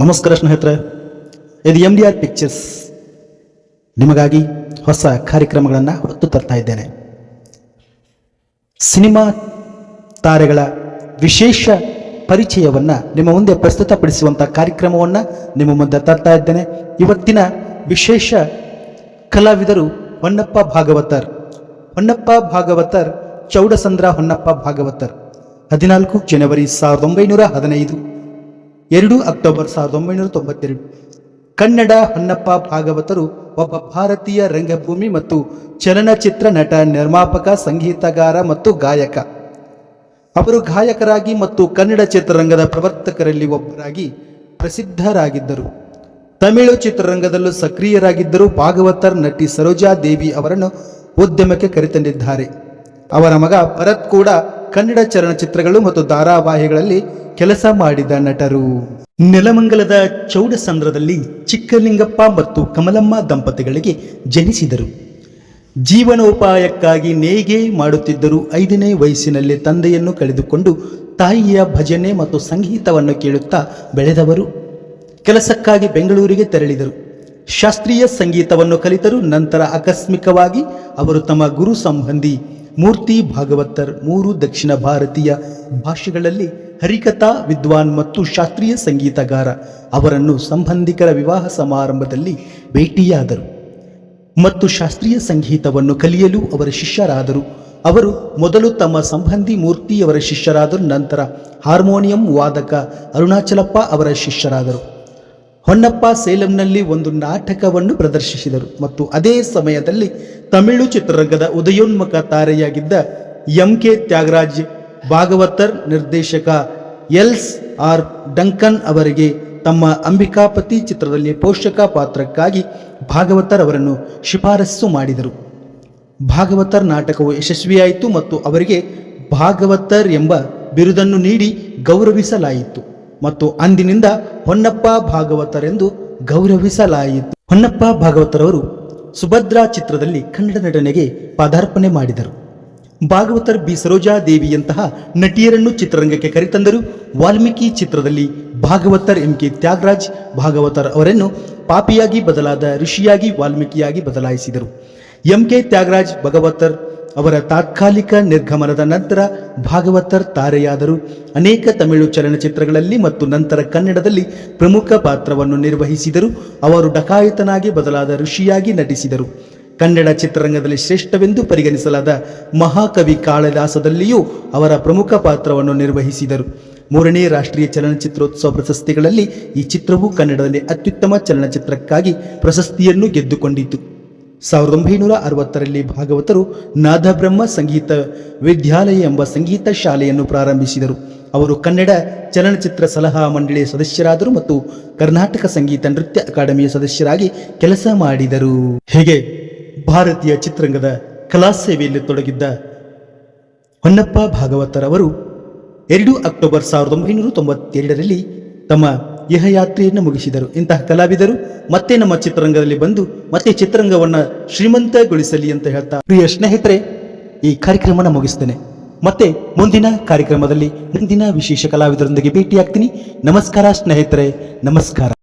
ನಮಸ್ಕಾರ ಸ್ನೇಹಿತರೆ, ಇದು ಎಂ ಡಿ ಆರ್ ಪಿಕ್ಚರ್ಸ್ ನಿಮಗಾಗಿ ಹೊಸ ಕಾರ್ಯಕ್ರಮಗಳನ್ನು ಹೊತ್ತು ತರ್ತಾ ಇದ್ದೇನೆ. ಸಿನಿಮಾ ತಾರೆಗಳ ವಿಶೇಷ ಪರಿಚಯವನ್ನು ನಿಮ್ಮ ಮುಂದೆ ಪ್ರಸ್ತುತಪಡಿಸುವಂಥ ಕಾರ್ಯಕ್ರಮವನ್ನು ನಿಮ್ಮ ಮುಂದೆ ತರ್ತಾ ಇದ್ದೇನೆ. ಇವತ್ತಿನ ವಿಶೇಷ ಕಲಾವಿದರು ಹೊನ್ನಪ್ಪ ಭಾಗವತರ್. ಹೊನ್ನಪ್ಪ ಭಾಗವತರ್, ಚೌಡಸಂದ್ರ ಹೊನ್ನಪ್ಪ ಭಾಗವತರ್. ಹದಿನಾಲ್ಕು ಜನವರಿ ಸಾವಿರದ ಒಂಬೈನೂರ ಹದಿನೈದು. ಎರಡು ಅಕ್ಟೋಬರ್ ಸಾವಿರದ ಒಂಬೈನೂರ ತೊಂಬತ್ತೆರಡು. ಕನ್ನಡ ಹೊನ್ನಪ್ಪ ಭಾಗವತರು ಒಬ್ಬ ಭಾರತೀಯ ರಂಗಭೂಮಿ ಮತ್ತು ಚಲನಚಿತ್ರ ನಟ, ನಿರ್ಮಾಪಕ, ಸಂಗೀತಗಾರ ಮತ್ತು ಗಾಯಕ. ಅವರು ಗಾಯಕರಾಗಿ ಮತ್ತು ಕನ್ನಡ ಚಿತ್ರರಂಗದ ಪ್ರವರ್ತಕರಲ್ಲಿ ಒಬ್ಬರಾಗಿ ಪ್ರಸಿದ್ಧರಾಗಿದ್ದರು. ತಮಿಳು ಚಿತ್ರರಂಗದಲ್ಲೂ ಸಕ್ರಿಯರಾಗಿದ್ದರು ಭಾಗವತರ್ ನಟಿ ಸರೋಜಾ ದೇವಿ ಅವರನ್ನು ಉದ್ಯಮಕ್ಕೆ ಕರೆತಂದಿದ್ದಾರೆ. ಅವರ ಮಗ ಭರತ್ ಕೂಡ ಕನ್ನಡ ಚಲನಚಿತ್ರಗಳು ಮತ್ತು ಧಾರಾವಾಹಿಗಳಲ್ಲಿ ಕೆಲಸ ಮಾಡಿದ ನಟರು. ನೆಲಮಂಗಲದ ಚೌಡಸಂದ್ರದಲ್ಲಿ ಚಿಕ್ಕಲಿಂಗಪ್ಪ ಮತ್ತು ಕಮಲಮ್ಮ ದಂಪತಿಗಳಿಗೆ ಜನಿಸಿದರು. ಜೀವನೋಪಾಯಕ್ಕಾಗಿ ನೇಯ್ಗೆ ಮಾಡುತ್ತಿದ್ದರು. ಐದನೇ ವಯಸ್ಸಿನಲ್ಲಿ ತಂದೆಯನ್ನು ಕಳೆದುಕೊಂಡು ತಾಯಿಯ ಭಜನೆ ಮತ್ತು ಸಂಗೀತವನ್ನು ಕೇಳುತ್ತಾ ಬೆಳೆದವರು. ಕೆಲಸಕ್ಕಾಗಿ ಬೆಂಗಳೂರಿಗೆ ತೆರಳಿದರು. ಶಾಸ್ತ್ರೀಯ ಸಂಗೀತವನ್ನು ಕಲಿತರು. ನಂತರ ಆಕಸ್ಮಿಕವಾಗಿ ಅವರು ತಮ್ಮ ಗುರು ಸಂಬಂಧಿ ಮೂರ್ತಿ ಭಾಗವತರ್ ಮೂರು ದಕ್ಷಿಣ ಭಾರತೀಯ ಭಾಷೆಗಳಲ್ಲಿ ಹರಿಕಥಾ, ವಿದ್ವಾನ್ ಮತ್ತು ಶಾಸ್ತ್ರೀಯ ಸಂಗೀತಗಾರ. ಅವರನ್ನು ಸಂಬಂಧಿಕರ ವಿವಾಹ ಸಮಾರಂಭದಲ್ಲಿ ಭೇಟಿಯಾದರು. ಮತ್ತು ಶಾಸ್ತ್ರೀಯ ಸಂಗೀತವನ್ನು ಕಲಿಯಲು ಅವರ ಶಿಷ್ಯರಾದರು. ಅವರು ಮೊದಲು ತಮ್ಮ ಸಂಬಂಧಿ ಮೂರ್ತಿಯವರ ಶಿಷ್ಯರಾದರು, ನಂತರ ಹಾರ್ಮೋನಿಯಂ ವಾದಕ ಅರುಣಾಚಲಪ್ಪ ಅವರ ಶಿಷ್ಯರಾದರು. ಹೊನ್ನಪ್ಪ ಸೇಲಂನಲ್ಲಿ ಒಂದು ನಾಟಕವನ್ನು ಪ್ರದರ್ಶಿಸಿದರು ಮತ್ತು ಅದೇ ಸಮಯದಲ್ಲಿ ತಮಿಳು ಚಿತ್ರರಂಗದ ಉದಯೋನ್ಮುಖ ತಾರೆಯಾಗಿದ್ದ ಎಂ ಕೆ ತ್ಯಾಗರಾಜ್, ಭಾಗವತರ್ ನಿರ್ದೇಶಕ ಎಲ್ಸ್ ಆರ್ ಡಂಕನ್ ಅವರಿಗೆ ತಮ್ಮ ಅಂಬಿಕಾಪತಿ ಚಿತ್ರದಲ್ಲಿ ಪೋಷಕ ಪಾತ್ರಕ್ಕಾಗಿ ಭಾಗವತರ್ ಅವರನ್ನು ಶಿಫಾರಸು ಮಾಡಿದರು. ಭಾಗವತರ್ ನಾಟಕವು ಯಶಸ್ವಿಯಾಯಿತು ಮತ್ತು ಅವರಿಗೆ ಭಾಗವತರ್ ಎಂಬ ಬಿರುದನ್ನು ನೀಡಿ ಗೌರವಿಸಲಾಯಿತು. ಮತ್ತು ಅಂದಿನಿಂದ ಹೊನ್ನಪ್ಪ ಭಾಗವತರೆಂದು ಗೌರವಿಸಲಾಯಿತು. ಹೊನ್ನಪ್ಪ ಭಾಗವತರವರು ಸುಭದ್ರಾ ಚಿತ್ರದಲ್ಲಿ ಕನ್ನಡ ನಟನೆಗೆ ಪದಾರ್ಪಣೆ ಮಾಡಿದರು. ಭಾಗವತರ್ ಬಿ ಸರೋಜಾ ದೇವಿಯಂತಹ ನಟಿಯರನ್ನು ಚಿತ್ರರಂಗಕ್ಕೆ ಕರೆತಂದರು ವಾಲ್ಮೀಕಿ ಚಿತ್ರದಲ್ಲಿ ಭಾಗವತರ್ ಎಂ ಕೆ ತ್ಯಾಗರಾಜ್ ಭಾಗವತರ್ ಅವರನ್ನು ಪಾಪಿಯಾಗಿ ಬದಲಾದ ಋಷಿಯಾಗಿ ವಾಲ್ಮೀಕಿಯಾಗಿ ಬದಲಾಯಿಸಿದರು. ಎಂ ಕೆ ತ್ಯಾಗರಾಜ್ ಭಗವತರ್ ಅವರ ತಾತ್ಕಾಲಿಕ ನಿರ್ಗಮನದ ನಂತರ ಭಾಗವತರ್ ತಾರೆಯಾದರು. ಅನೇಕ ತಮಿಳು ಚಲನಚಿತ್ರಗಳಲ್ಲಿ ಮತ್ತು ನಂತರ ಕನ್ನಡದಲ್ಲಿ ಪ್ರಮುಖ ಪಾತ್ರವನ್ನು ನಿರ್ವಹಿಸಿದರು. ಅವರು ಡಕಾಯತನಾಗಿ ಬದಲಾದ ಋಷಿಯಾಗಿ ನಟಿಸಿದರು. ಕನ್ನಡ ಚಿತ್ರರಂಗದಲ್ಲಿ ಶ್ರೇಷ್ಠವೆಂದು ಪರಿಗಣಿಸಲಾದ ಮಹಾಕವಿ ಕಾಳಿದಾಸದಲ್ಲಿಯೂ ಅವರ ಪ್ರಮುಖ ಪಾತ್ರವನ್ನು ನಿರ್ವಹಿಸಿದರು. ಮೂರನೇ ರಾಷ್ಟ್ರೀಯ ಚಲನಚಿತ್ರೋತ್ಸವ ಪ್ರಶಸ್ತಿಗಳಲ್ಲಿ ಈ ಚಿತ್ರವು ಕನ್ನಡದಲ್ಲಿ ಅತ್ಯುತ್ತಮ ಚಲನಚಿತ್ರಕ್ಕಾಗಿ ಪ್ರಶಸ್ತಿಯನ್ನು ಗೆದ್ದುಕೊಂಡಿತು. ಸಾವಿರದ ಒಂಬೈನೂರ ಅರವತ್ತರಲ್ಲಿ ಭಾಗವತರು ನಾದಬ್ರಹ್ಮ ಸಂಗೀತ ವಿದ್ಯಾಲಯ ಎಂಬ ಸಂಗೀತ ಶಾಲೆಯನ್ನು ಪ್ರಾರಂಭಿಸಿದರು. ಅವರು ಕನ್ನಡ ಚಲನಚಿತ್ರ ಸಲಹಾ ಮಂಡಳಿಯ ಸದಸ್ಯರಾದರು ಮತ್ತು ಕರ್ನಾಟಕ ಸಂಗೀತ ನೃತ್ಯ ಅಕಾಡೆಮಿಯ ಸದಸ್ಯರಾಗಿ ಕೆಲಸ ಮಾಡಿದರು. ಹೀಗೆ ಭಾರತೀಯ ಚಿತ್ರರಂಗದ ಕಲಾ ಸೇವೆಯಲ್ಲಿ ತೊಡಗಿದ್ದ ಹೊನ್ನಪ್ಪ ಭಾಗವತರವರು ಎರಡು ಅಕ್ಟೋಬರ್ ಸಾವಿರದ ಒಂಬೈನೂರ ತೊಂಬತ್ತೆರಡರಲ್ಲಿ ತಮ್ಮ ಯಹಯಾತ್ರೆಯನ್ನು ಮುಗಿಸಿದರು. ಇಂತಹ ಕಲಾವಿದರು ಮತ್ತೆ ನಮ್ಮ ಚಿತ್ರರಂಗದಲ್ಲಿ ಬಂದು ಮತ್ತೆ ಚಿತ್ರರಂಗವನ್ನು ಶ್ರೀಮಂತಗೊಳಿಸಲಿ ಅಂತ ಹೇಳ್ತಾ ಪ್ರಿಯ ಸ್ನೇಹಿತರೆ, ಈ ಕಾರ್ಯಕ್ರಮನ ಮುಗಿಸ್ತೇನೆ. ಮತ್ತೆ ಮುಂದಿನ ಕಾರ್ಯಕ್ರಮದಲ್ಲಿ ಮುಂದಿನ ವಿಶೇಷ ಕಲಾವಿದರೊಂದಿಗೆ ಭೇಟಿಯಾಗ್ತೀನಿ. ನಮಸ್ಕಾರ ಸ್ನೇಹಿತರೆ, ನಮಸ್ಕಾರ.